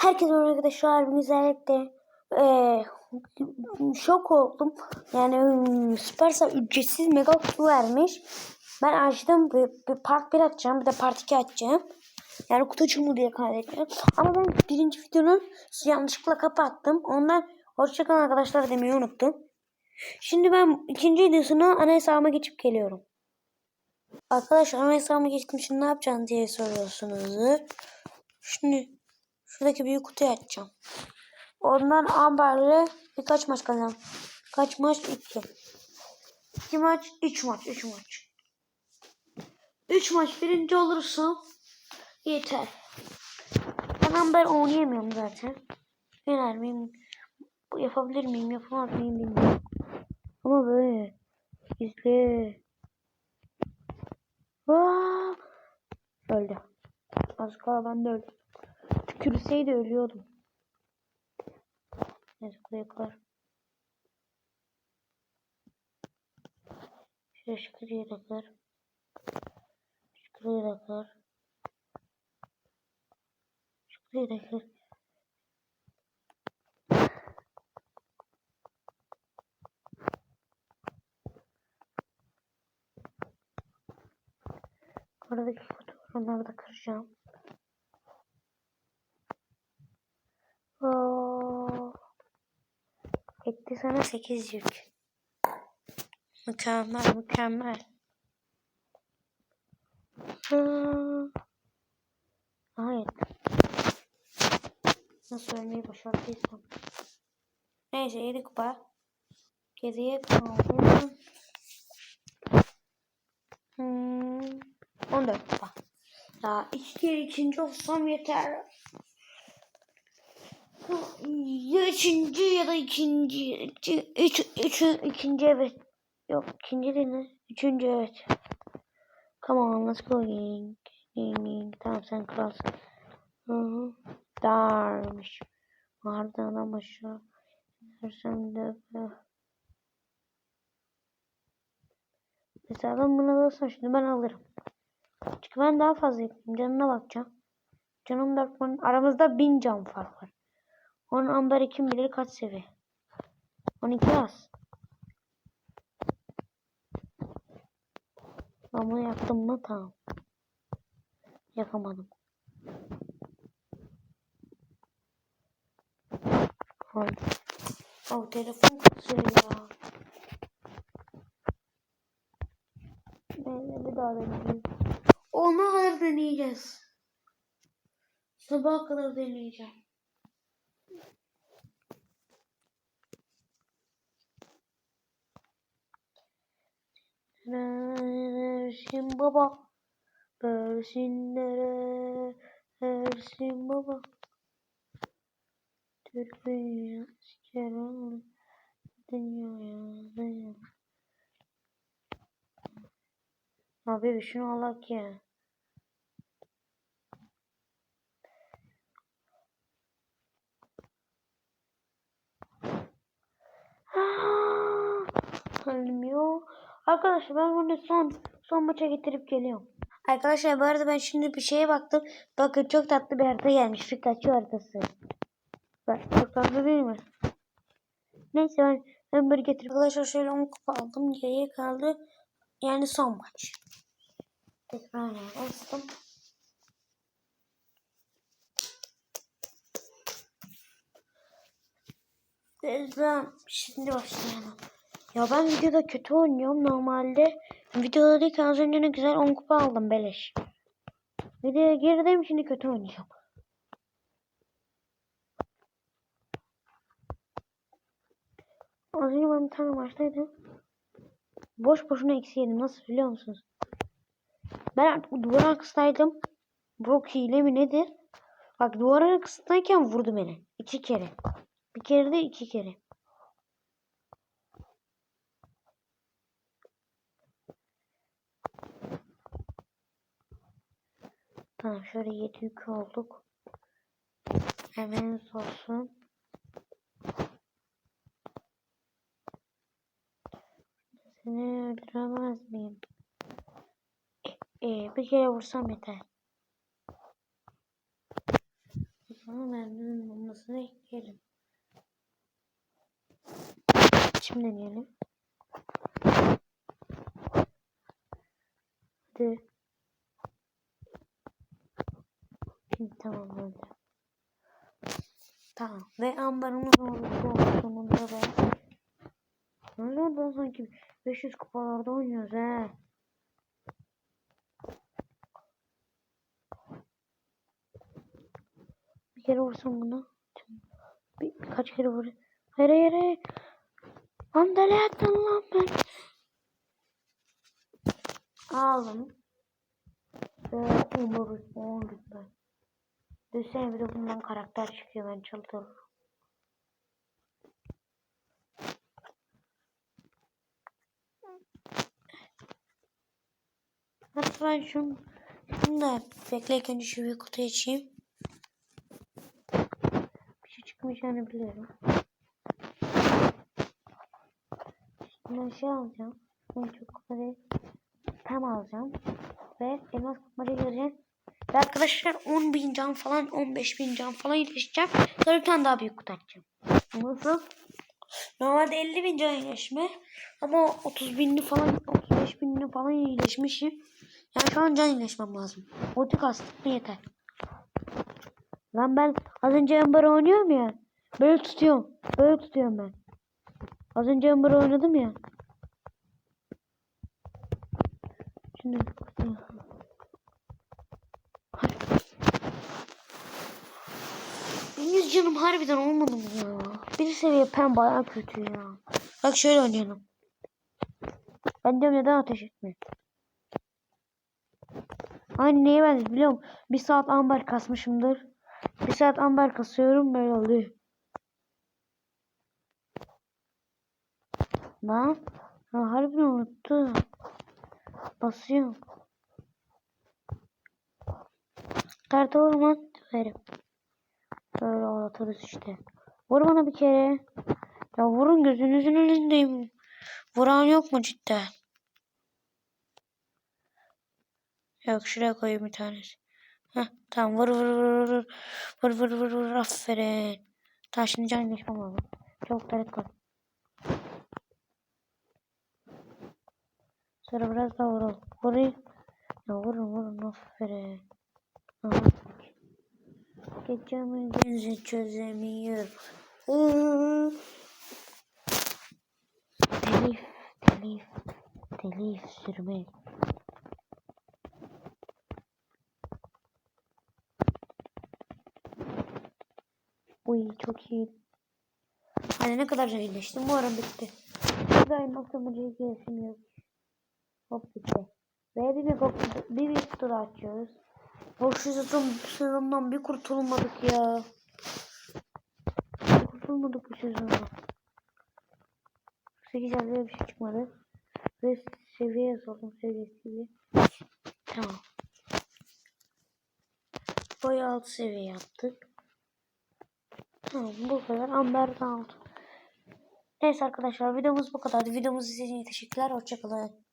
Herkese arkadaşlar. Bugün özellikle eee, şok oldum. Yani Supercell ücretsiz mega kutu vermiş. Ben açtım. Bir, bir part 1 açacağım. Bir de part 2 açacağım. Yani kutu açımı diye kaydedeceğim. Ama ben birinci videonu yanlışlıkla kapattım. Ondan hoşçakalın arkadaşlar demeyi unuttum. Şimdi ben ikinci videosunu ana hesabıma geçip geliyorum. Arkadaşlar ana hesabıma geçtim. Şimdi ne yapacağım diye soruyorsunuz. Şimdi şuradaki büyük kutuyu açacağım. Ondan Amber'le birkaç maç kazanacağım. Kaç maç? İki. İki maç, üç maç, üç maç. Üç maç birinci olursam yeter. Ben Amber oynayamıyorum zaten. Yener miyim? Yapabilir miyim, yapamaz mıyım bilmiyorum. Ama böyle. Gizli. Aa! Öldü. Az kala ben de öldüm. Tükürseydi ölüyordum. Neyse buraya kadar. Şöyle şıkırıya takar. Şıkırıya takar. Şıkırıya takar. Oradaki. Onları da kıracağım. Etti sana 8 yük. Mükemmel, mükemmel. Hı. Hayır. Nasıl ölmeyi başardıysam. Neyse 7 kupa. Geriye kaldı. Hmm, 14 kupa. Daha iki kere ikinci olsam yeter. Ya üçüncü ya da ikinci. Üç, üç, ikinci evet. Yok ikinci değil mi? Üçüncü evet. Come on let's go gang. Gang gang. Tamam sen kralsın. Hı hı. Darmış. Vardı adam aşağı. Versem de. Mesela ben bunu alırsam şimdi ben alırım. Çünkü ben daha fazla yapayım. Canına bakacağım. Canım 4 Aramızda 1000 can fark var. Onun amber kim bilir kaç seviye. 12 az. Ama yaptım mı tamam. Yapamadım. Hayır. Oh telefon kasıyor ya. Neyse bir daha deneyeceğiz. Ona kadar deneyeceğiz. Sabaha kadar deneyeceğim. Ersin baba. Ersinlere. Ersin baba. Türkiye askerim. Dünyaya. dünya. Abi bir şunu alak ya. Ölmüyor. Arkadaşlar ben bunu son son maça getirip geliyorum. Arkadaşlar bu arada ben şimdi bir şeye baktım. Bakın çok tatlı bir harita gelmiş. Pikachu haritası. Bak çok tatlı değil mi? Neyse ben, ben böyle getirip. Arkadaşlar şöyle 10 kupa aldım. Geriye kaldı. Yani son maç. Tekrar bastım. Ben şimdi başlayalım. Ya ben videoda kötü oynuyorum normalde. Videoda değil ki az önce ne güzel 10 kupa aldım beleş. Videoya girdim şimdi kötü oynayacağım. Az önce ben bir tane maçtaydım. Boş boşuna eksi yedim. Nasıl biliyor musunuz? Ben duvar arkasındaydım. Brock hile mi nedir? Bak duvar arkasındayken vurdu beni. İki kere. Bir kere de iki kere. Tamam şöyle 7 yük olduk. Hemen olsun. Seni öldüremez miyim? E, e, bir kere vursam yeter. Ama merminin olmasını ekleyelim. Şimdi deneyelim. Hadi. Şimdi tamam böyle. Tamam. Ve ambarımız oldu sonunda be. Ne oldu sanki 500 kupalarda oynuyoruz he. Bir kere vursam bunu. Bir, kaç kere vurayım. Hayır hayır hayır. Andale attın lan ben. Aldım. Ve umur umur ben. Düşünsene bir de bundan karakter çıkıyor ben çıldırırım. Hatta ben şunu, şunu da bekle ilk önce şu bir kutu açayım. Bir şey çıkmayacağını biliyorum. Ben şey alacağım. En çok kupayı tam alacağım. Ve elmas kupayı göreceğim. Ve arkadaşlar 10 bin can falan 15 bin can falan iyileşeceğim. Sonra bir tane daha büyük kutu açacağım. Nasıl? Normalde 50 bin can iyileşme. Ama 30 binli falan 35 binli falan iyileşmişim. Yani şu an can iyileşmem lazım. Otik mı yeter. Lan ben az önce Ember oynuyorum ya. Böyle tutuyorum. Böyle tutuyorum ben. Az önce Ember oynadım ya. Şimdi Yüz canım harbiden olmadı mı ya? Bir seviye pen baya kötü ya. Bak şöyle oynayalım. Ben diyorum neden ateş etmiyor? Aynı neye benziyor biliyor musun? Bir saat ambar kasmışımdır. Bir saat ambar kasıyorum böyle oluyor. Lan. Ha, harbiden unuttum. Basıyorum. Karta vurman verim. Böyle anlatırız işte. Vur bana bir kere. Ya vurun gözünüzün önündeyim. Vuran yok mu cidden? Yok şuraya koyayım bir tanesi. Heh, tamam vur vur vur vur. Vur vur vur vur aferin. Tamam şimdi can geçmem lazım. Çok taret koy. Sonra biraz daha vuralım. Vurayım. Ya vurun vurun aferin. Aha. Gündüzü çözemiyorum. Telif, telif, telif sürmek. Uy çok iyi. Hani ne kadar iyileştim. Bu ara bitti. Ben noktamacıya gelişim yok. Hop bitti. Ve bir bir, bir, daha açıyoruz. Sezon, sezondan bir kurtulmadık ya. Bir kurtulmadık bu sezondan. 8 ayda bir şey çıkmadı. Ve seviye yazalım seviyesi gibi. Tamam. Bayağı alt seviye yaptık. Tamam bu kadar. Amber'den aldım. Neyse arkadaşlar videomuz bu kadar. Videomuzu izlediğiniz için teşekkürler. Hoşçakalın.